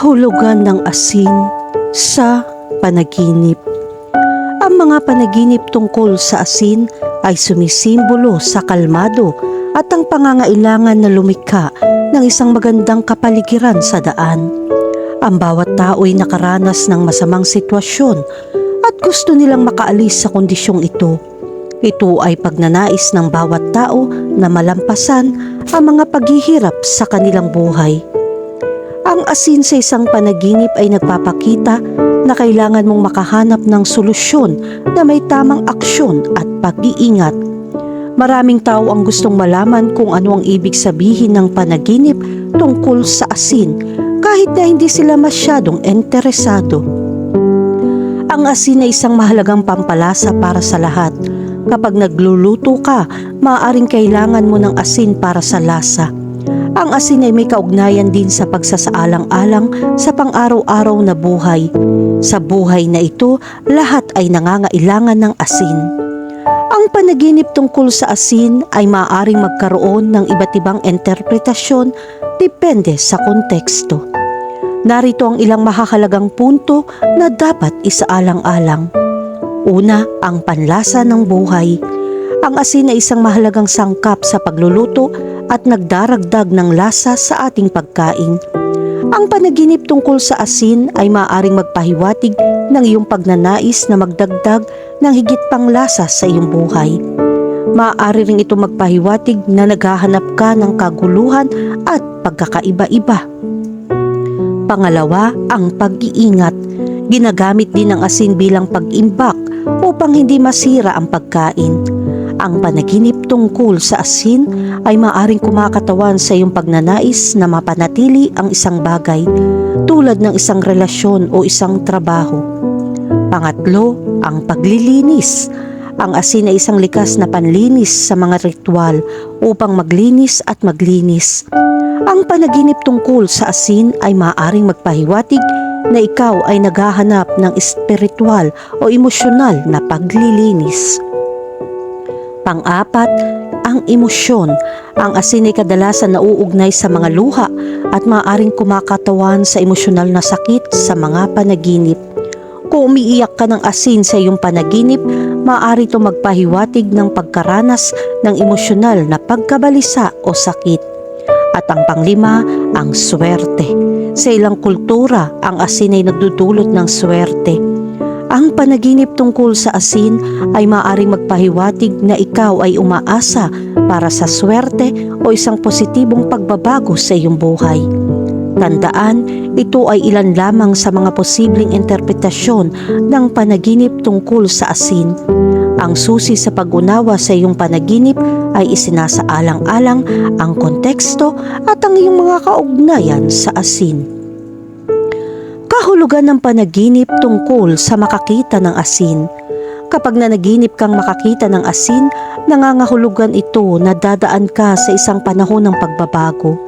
Kahulugan ng asin sa panaginip. Ang mga panaginip tungkol sa asin ay sumisimbolo sa kalmado at ang pangangailangan na lumikha ng isang magandang kapaligiran sa daan. Ang bawat tao ay nakaranas ng masamang sitwasyon at gusto nilang makaalis sa kondisyong ito. Ito ay pagnanais ng bawat tao na malampasan ang mga paghihirap sa kanilang buhay. Ang asin sa isang panaginip ay nagpapakita na kailangan mong makahanap ng solusyon na may tamang aksyon at pag-iingat. Maraming tao ang gustong malaman kung ano ang ibig sabihin ng panaginip tungkol sa asin kahit na hindi sila masyadong interesado. Ang asin ay isang mahalagang pampalasa para sa lahat. Kapag nagluluto ka, maaaring kailangan mo ng asin para sa lasa. Ang asin ay may kaugnayan din sa pagsasaalang-alang sa pang-araw-araw na buhay. Sa buhay na ito, lahat ay nangangailangan ng asin. Ang panaginip tungkol sa asin ay maaaring magkaroon ng iba't ibang interpretasyon depende sa konteksto. Narito ang ilang mahahalagang punto na dapat isaalang-alang. Una, ang panlasa ng buhay. Ang asin ay isang mahalagang sangkap sa pagluluto at nagdaragdag ng lasa sa ating pagkain. Ang panaginip tungkol sa asin ay maaaring magpahiwatig ng iyong pagnanais na magdagdag ng higit pang lasa sa iyong buhay. Maaari ring ito magpahiwatig na naghahanap ka ng kaguluhan at pagkakaiba-iba. Pangalawa, ang pag-iingat. Ginagamit din ang asin bilang pag-imbak upang hindi masira ang pagkain. Ang panaginip tungkol sa asin ay maaring kumakatawan sa iyong pagnanais na mapanatili ang isang bagay tulad ng isang relasyon o isang trabaho. Pangatlo, ang paglilinis. Ang asin ay isang likas na panlinis sa mga ritual upang maglinis at maglinis. Ang panaginip tungkol sa asin ay maaaring magpahiwatig na ikaw ay naghahanap ng espiritual o emosyonal na paglilinis. Pang-apat, ang emosyon. Ang asin ay kadalasan nauugnay sa mga luha at maaaring kumakatawan sa emosyonal na sakit sa mga panaginip. Kung umiiyak ka ng asin sa iyong panaginip, maaari ito magpahiwatig ng pagkaranas ng emosyonal na pagkabalisa o sakit. At ang panglima, ang swerte. Sa ilang kultura, ang asin ay nagdudulot ng swerte. Ang panaginip tungkol sa asin ay maaaring magpahiwatig na ikaw ay umaasa para sa swerte o isang positibong pagbabago sa iyong buhay. Tandaan, ito ay ilan lamang sa mga posibleng interpretasyon ng panaginip tungkol sa asin. Ang susi sa pag-unawa sa iyong panaginip ay isinasaalang-alang ang konteksto at ang iyong mga kaugnayan sa asin. Kahulugan ng panaginip tungkol sa makakita ng asin. Kapag nanaginip kang makakita ng asin, nangangahulugan ito na dadaan ka sa isang panahon ng pagbabago.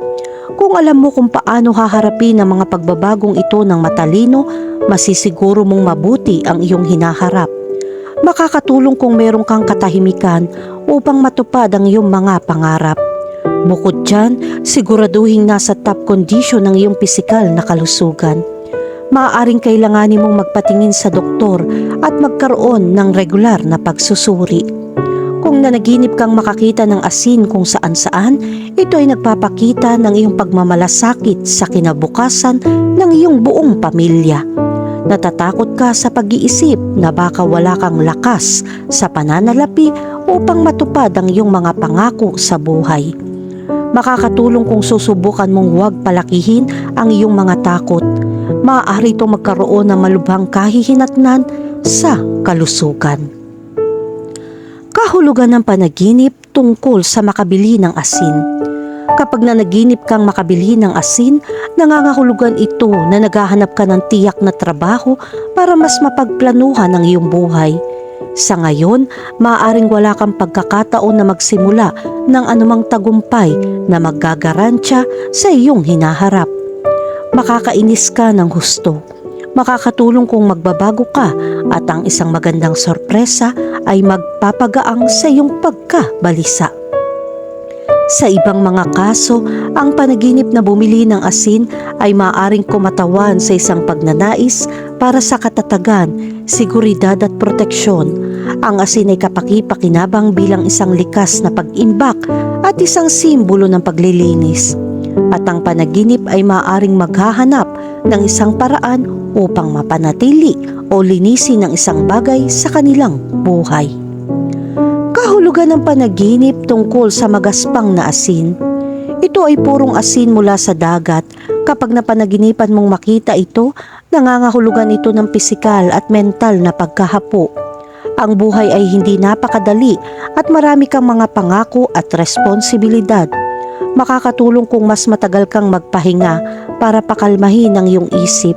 Kung alam mo kung paano haharapin ang mga pagbabagong ito ng matalino, masisiguro mong mabuti ang iyong hinaharap. Makakatulong kung meron kang katahimikan upang matupad ang iyong mga pangarap. Bukod dyan, siguraduhin nasa top condition ng iyong pisikal na kalusugan. Maaaring kailanganin mong magpatingin sa doktor at magkaroon ng regular na pagsusuri. Kung nanaginip kang makakita ng asin kung saan saan, ito ay nagpapakita ng iyong pagmamalasakit sa kinabukasan ng iyong buong pamilya. Natatakot ka sa pag-iisip na baka wala kang lakas sa pananalapi upang matupad ang iyong mga pangako sa buhay. Makakatulong kung susubukan mong huwag palakihin ang iyong mga takot. Maaari itong magkaroon ng malubhang kahihinatnan sa kalusugan. Kahulugan ng panaginip tungkol sa makabili ng asin. Kapag nanaginip kang makabili ng asin, nangangahulugan ito na naghahanap ka ng tiyak na trabaho para mas mapagplanuhan ang iyong buhay. Sa ngayon, maaaring wala kang pagkakataon na magsimula ng anumang tagumpay na maggagaransya sa iyong hinaharap. Makakainis ka ng husto. Makakatulong kung magbabago ka at ang isang magandang sorpresa ay magpapagaang sa iyong pagkabalisa. Sa ibang mga kaso, ang panaginip na bumili ng asin ay maaring kumatawan sa isang pagnanais para sa katatagan, seguridad at proteksyon. Ang asin ay kapaki-pakinabang bilang isang likas na pag-imbak at isang simbolo ng paglilinis. At ang panaginip ay maaring maghahanap ng isang paraan upang mapanatili o linisin ng isang bagay sa kanilang buhay. Kahulugan ng panaginip tungkol sa magaspang na asin. Ito ay purong asin mula sa dagat. Kapag napanaginipan mong makita ito, nangangahulugan ito ng pisikal at mental na pagkahapo. Ang buhay ay hindi napakadali at marami kang mga pangako at responsibilidad. Makakatulong kung mas matagal kang magpahinga para pakalmahin ang iyong isip.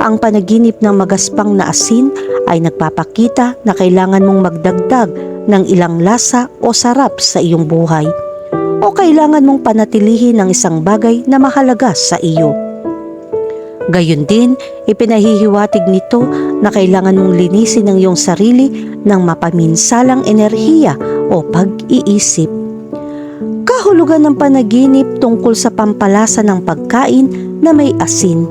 Ang panaginip ng magaspang na asin ay nagpapakita na kailangan mong magdagdag ng ilang lasa o sarap sa iyong buhay o kailangan mong panatilihin ang isang bagay na mahalaga sa iyo. Gayon din, ipinahihiwatig nito na kailangan mong linisin ang iyong sarili ng mapaminsalang enerhiya o pag-iisip. Kahulugan ng panaginip tungkol sa pampalasa ng pagkain na may asin.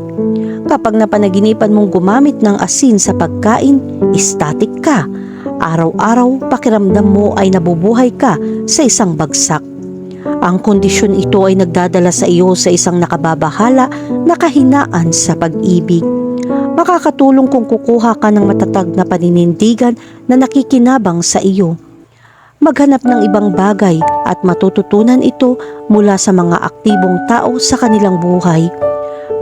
Kapag napanaginipan mong gumamit ng asin sa pagkain, static ka. Araw-araw, pakiramdam mo ay nabubuhay ka sa isang bagsak. Ang kondisyon ito ay nagdadala sa iyo sa isang nakababahala na kahinaan sa pag-ibig. Makakatulong kung kukuha ka ng matatag na paninindigan na nakikinabang sa iyo. Maghanap ng ibang bagay at matututunan ito mula sa mga aktibong tao sa kanilang buhay.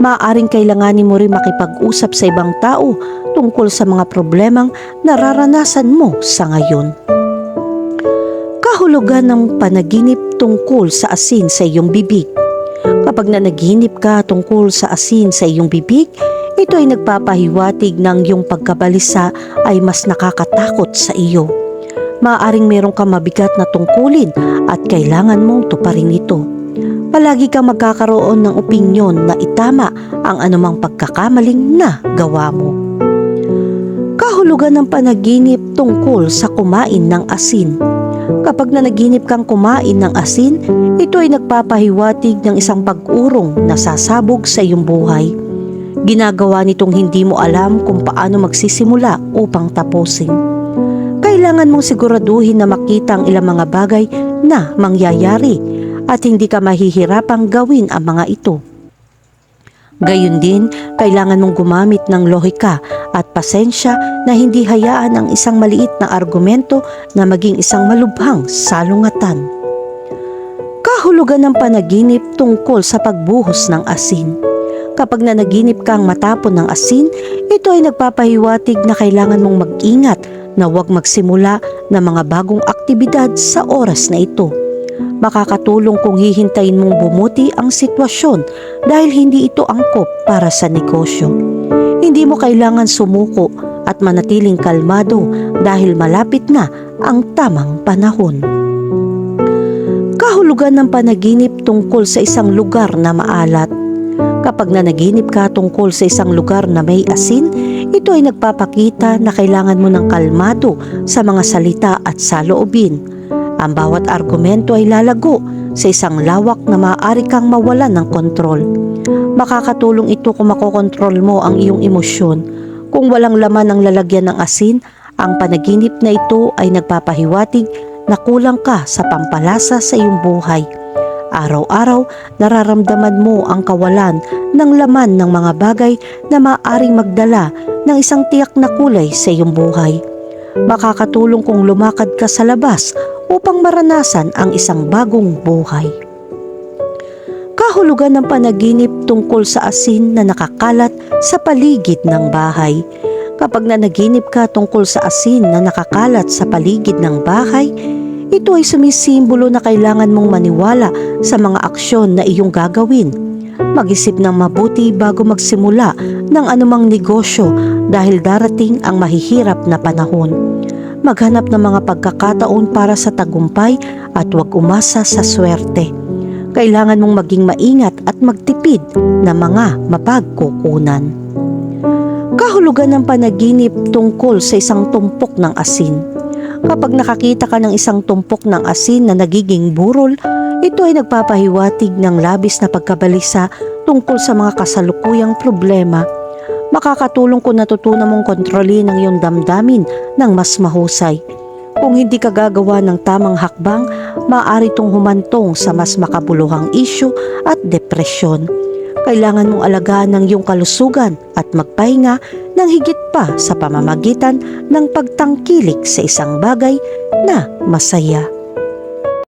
Maaaring kailanganin mo rin makipag-usap sa ibang tao tungkol sa mga problemang nararanasan mo sa ngayon kahulugan ng panaginip tungkol sa asin sa iyong bibig. Kapag nanaginip ka tungkol sa asin sa iyong bibig, ito ay nagpapahiwatig ng iyong pagkabalisa ay mas nakakatakot sa iyo. Maaring meron kang mabigat na tungkulin at kailangan mong tuparin ito. Palagi kang magkakaroon ng opinyon na itama ang anumang pagkakamaling na gawa mo. Kahulugan ng panaginip tungkol sa kumain ng asin. Kapag nanaginip kang kumain ng asin, ito ay nagpapahiwatig ng isang pag-urong na sasabog sa iyong buhay. Ginagawa nitong hindi mo alam kung paano magsisimula upang tapusin. Kailangan mong siguraduhin na makita ang ilang mga bagay na mangyayari at hindi ka mahihirapang gawin ang mga ito. Gayun din, kailangan mong gumamit ng lohika at pasensya na hindi hayaan ang isang maliit na argumento na maging isang malubhang salungatan. Kahulugan ng panaginip tungkol sa pagbuhos ng asin. Kapag nanaginip kang matapon ng asin, ito ay nagpapahiwatig na kailangan mong mag-ingat na huwag magsimula ng mga bagong aktibidad sa oras na ito makakatulong kung hihintayin mong bumuti ang sitwasyon dahil hindi ito angkop para sa negosyo. Hindi mo kailangan sumuko at manatiling kalmado dahil malapit na ang tamang panahon. Kahulugan ng panaginip tungkol sa isang lugar na maalat. Kapag nanaginip ka tungkol sa isang lugar na may asin, ito ay nagpapakita na kailangan mo ng kalmado sa mga salita at saloobin ang bawat argumento ay lalago sa isang lawak na maaari kang mawalan ng kontrol. Makakatulong ito kung makokontrol mo ang iyong emosyon. Kung walang laman ang lalagyan ng asin, ang panaginip na ito ay nagpapahiwatig na kulang ka sa pampalasa sa iyong buhay. Araw-araw, nararamdaman mo ang kawalan ng laman ng mga bagay na maaaring magdala ng isang tiyak na kulay sa iyong buhay. Makakatulong kung lumakad ka sa labas upang maranasan ang isang bagong buhay. Kahulugan ng panaginip tungkol sa asin na nakakalat sa paligid ng bahay. Kapag nanaginip ka tungkol sa asin na nakakalat sa paligid ng bahay, ito ay sumisimbolo na kailangan mong maniwala sa mga aksyon na iyong gagawin. Mag-isip ng mabuti bago magsimula ng anumang negosyo dahil darating ang mahihirap na panahon maghanap ng mga pagkakataon para sa tagumpay at huwag umasa sa swerte. Kailangan mong maging maingat at magtipid na mga mapagkukunan. Kahulugan ng panaginip tungkol sa isang tumpok ng asin. Kapag nakakita ka ng isang tumpok ng asin na nagiging burol, Ito ay nagpapahiwatig ng labis na pagkabalisa tungkol sa mga kasalukuyang problema. Makakatulong kung natutunan mong kontrolin ang iyong damdamin ng mas mahusay. Kung hindi ka gagawa ng tamang hakbang, maaari itong humantong sa mas makabuluhang isyu at depresyon. Kailangan mong alagaan ng iyong kalusugan at magpahinga ng higit pa sa pamamagitan ng pagtangkilik sa isang bagay na masaya.